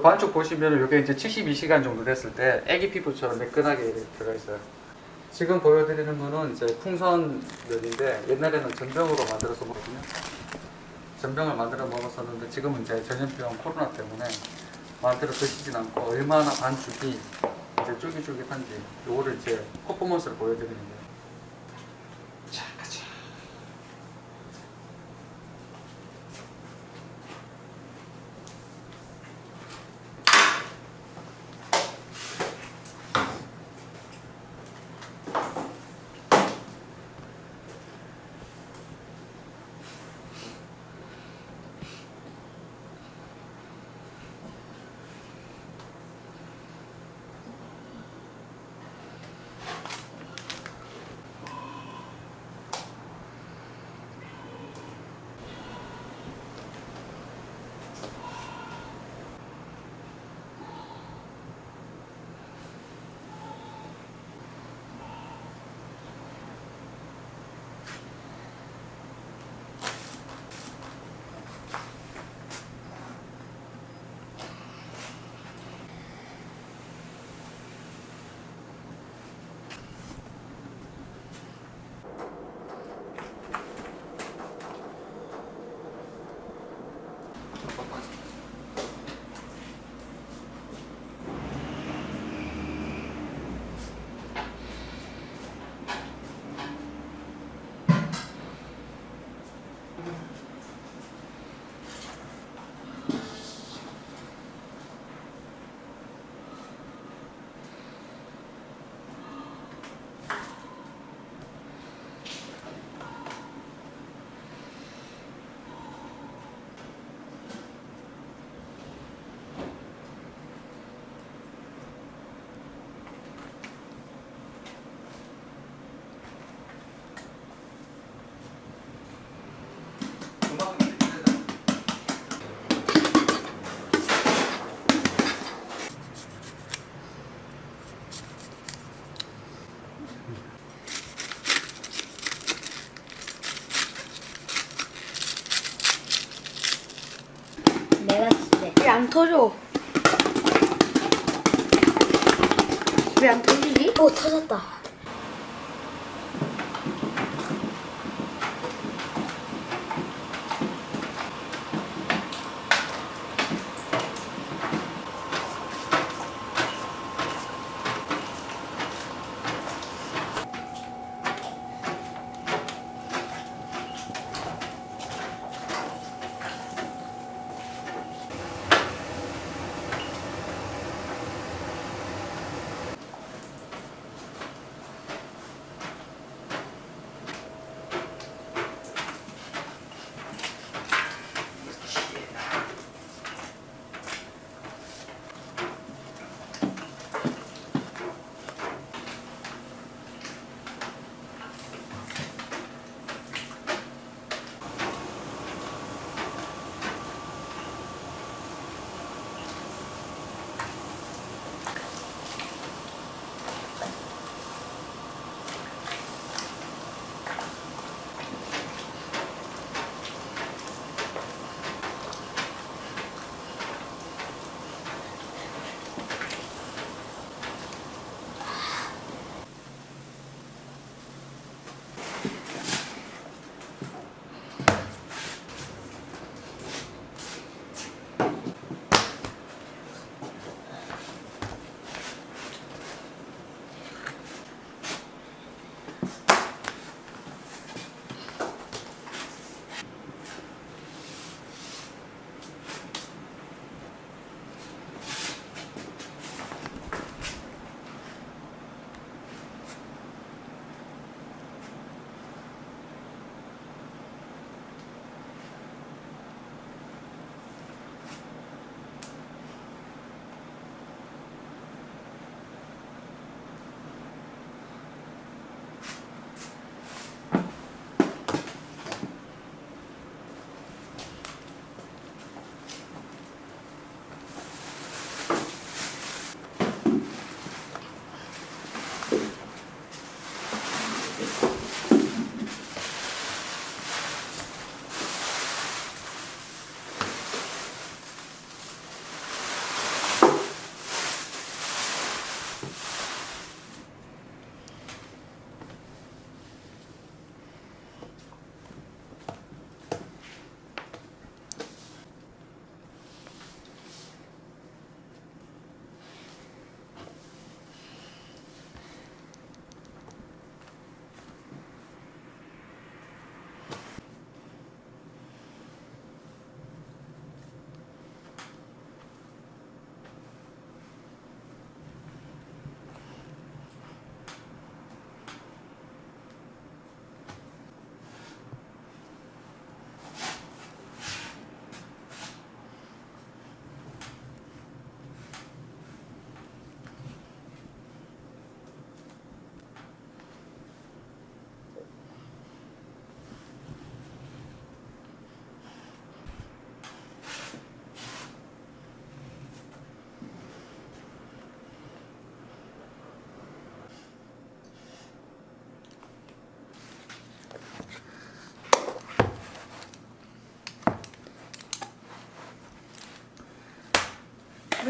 요 반죽 보시면 이게 이제 72시간 정도 됐을 때 애기 피부처럼 매끈하게 들어가 있어요. 지금 보여드리는 거는 이제 풍선 면인데 옛날에는 전병으로 만들어서 먹거든요. 전병을 만들어 먹었었는데 지금은 이제 전염병 코로나 때문에 만들어 드시진 않고 얼마나 반죽이 이제 쫄깃쫄깃한지 요거를 이제 퍼포먼스를 보여드리는 거예요. 안 터져? 왜 안 터지지? 오 터졌다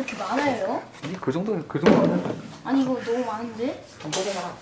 이렇게 많아요? 이그 정도 그 정도 돼. 아니 이거 너무 많은데? 한번 뽑아봐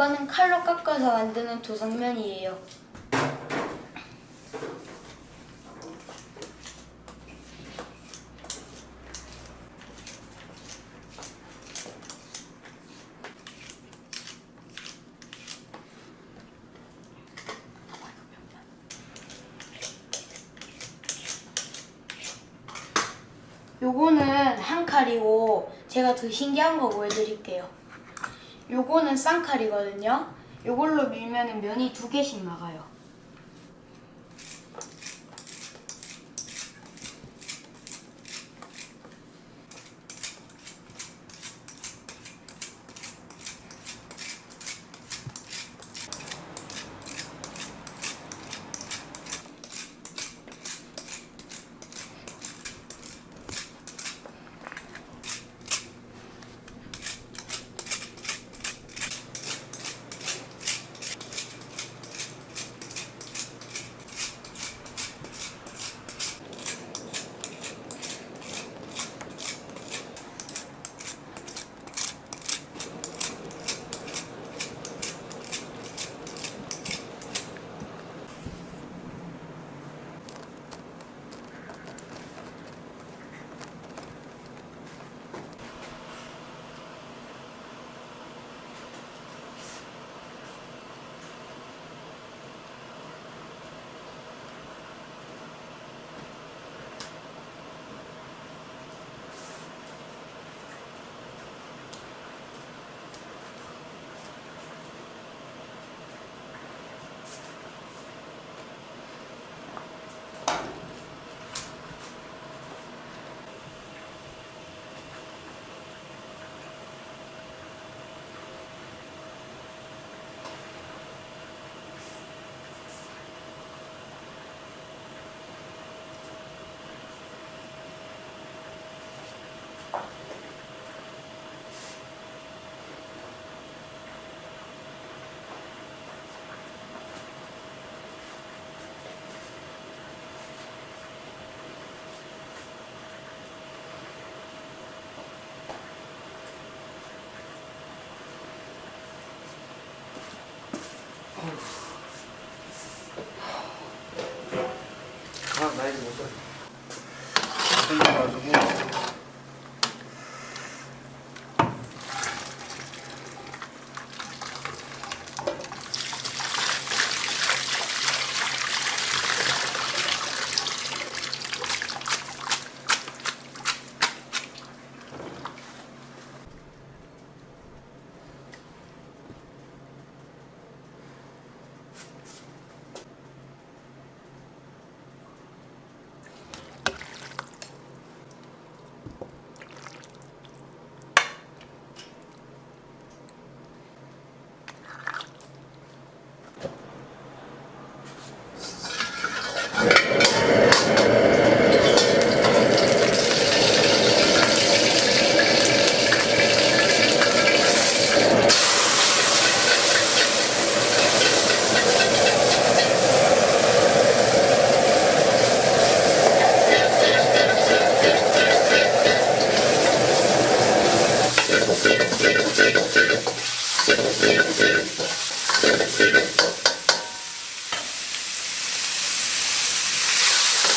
이거는 칼로 깎아서 만드는 도장면이에요. 요거는 한 칼이고 제가 더 신기한 거 보여드릴게요. 요거는 쌍칼이거든요. 요걸로 밀면은 면이 두 개씩 나가요.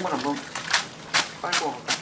한번 한번 빨고 갈까?